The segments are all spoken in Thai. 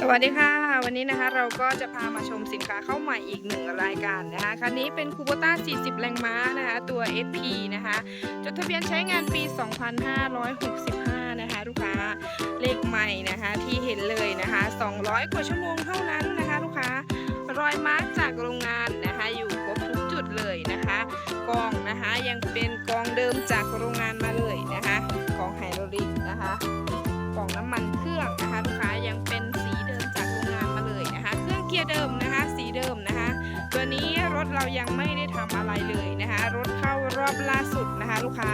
สวัสดีค่ะ วันนี้นะคะเราก็จะพามาชมสินค้าเข้าใหม่อีกหนึ่งรายการนะคะคันนี้เป็นคูโบต้า 40 แรงม้านะคะตัว SP นะคะจดทะเบียนใช้งานปี 2565 นะคะลูกค้าเลขใหม่นะคะที่เห็นเลยนะคะ 200 กว่าชั่วโมงเท่านั้นนะคะลูกค้ารอยมาร์ก เรายังไม่ได้ทำอะไรเลยนะคะรถเข้ารอบล่าสุดนะคะลูกค้า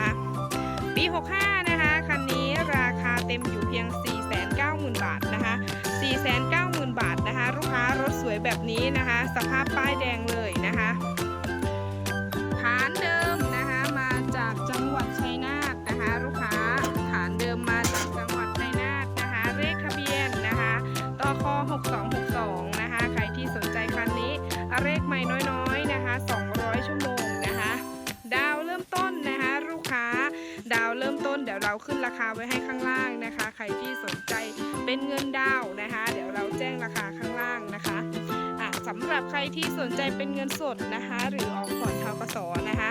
ปี 65 นะคะคันนี้ราคาเต็มอยู่เพียง 490,000 บาทนะคะ490,000 บาทนะคะลูกค้ารถสวยแบบนี้นะคะ สภาพป้ายแดงเลยนะคะฐานเดิมนะคะมาจากจังหวัดชัยนาทนะคะ ลูกค้าฐานเดิมมาจากจังหวัดชัยนาทนะคะเลขทะเบียนนะคะตค6262นะคะใครที่สนใจคันนี้เลขใหม่น้อยๆ 200 ชั่วโมงนะคะ ดาวเริ่มต้นนะคะ ลูกค้า ดาวเริ่มต้นเดี๋ยวเราขึ้นราคาไว้ให้ข้างล่างนะคะ ใครที่สนใจเป็นเงินดาวนะคะ เดี๋ยวเราแจ้งราคาข้างล่างนะคะสำหรับใครที่สนใจเป็นเงินสดนะคะ หรือออกผ่อนทกสนะคะ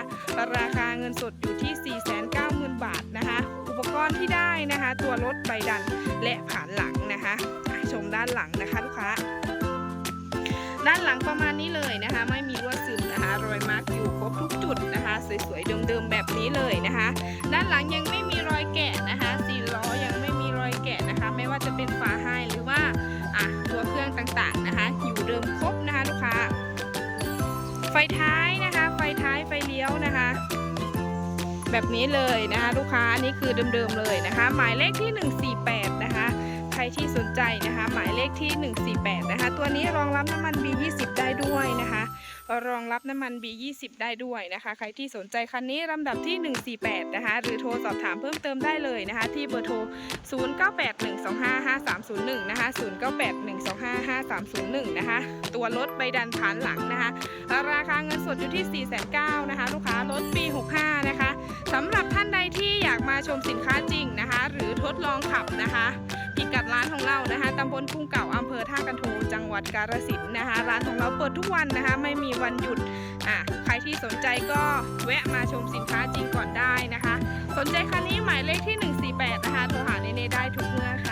ราคาเงินสดอยู่ที่ 490,000 บาทนะคะ อุปกรณ์ที่ได้นะคะ ตัวรถใบดันและผ่านหลังนะคะอะชมด้านหลังนะคะลูกค้า ด้านหลังประมาณนี้เลยนะคะ ไม่มีรั่วซึม กอยู่ครบทุกจุดนะคะ สวยๆเดิมๆแบบนี้เลยนะคะ ด้านหลังยังไม่มีรอยแกะนะคะสี่ล้อยังไม่มีรอยแกะนะคะ ไม่ว่าจะเป็นฝาให้หรือว่าอะตัวเครื่องต่างๆนะคะ อยู่เดิมครบนะคะลูกค้า ไฟท้ายนะคะ ไฟท้ายไฟเลี้ยวนะคะแบบนี้เลยนะคะ ลูกค้าอันนี่คือเดิมๆเลยนะคะ หมายเลขที่ 148 นะคะ รที่สนใจนะคะ หมายเลขที่ 148 นะคะ ตัวนี้รองรับน้ำมัน B20 ได้ด้วยนะคะ รองรับน้ำมัน B20 ได้ด้วยนะคะ ใครที่สนใจคันนี้ลำดับที่ 148 นะคะ หรือโทรสอบถามเพิ่มเติมได้เลยนะคะ ที่เบอร์โทร 0981255301 นะคะ 0981255301 นะคะ ตัวรถใบดันผ่านหลังนะคะ ราคาเงินสดอยู่ที่ 4,900นะคะ ลูกค้ารถปี 65 นะคะสำหรับท่านใดที่อยากมาชมสินค้าจริงนะคะ หรือทดลองขับนะคะ พิกัดร้านของเรานะคะตำบลกรุงเก่าอำเภอท่ากันโทจังหวัดกาฬสินธุ์นะคะ ร้านของเราเปิดทุกวันนะคะ ไม่มีวันหยุดอะใครที่สนใจก็แวะมาชมสินค้าจริงก่อนได้นะคะ สนใจคันนี้หมายเลขที่ 148 นะคะโทรหาเนเน่ได้ทุกเมื่อค่ะ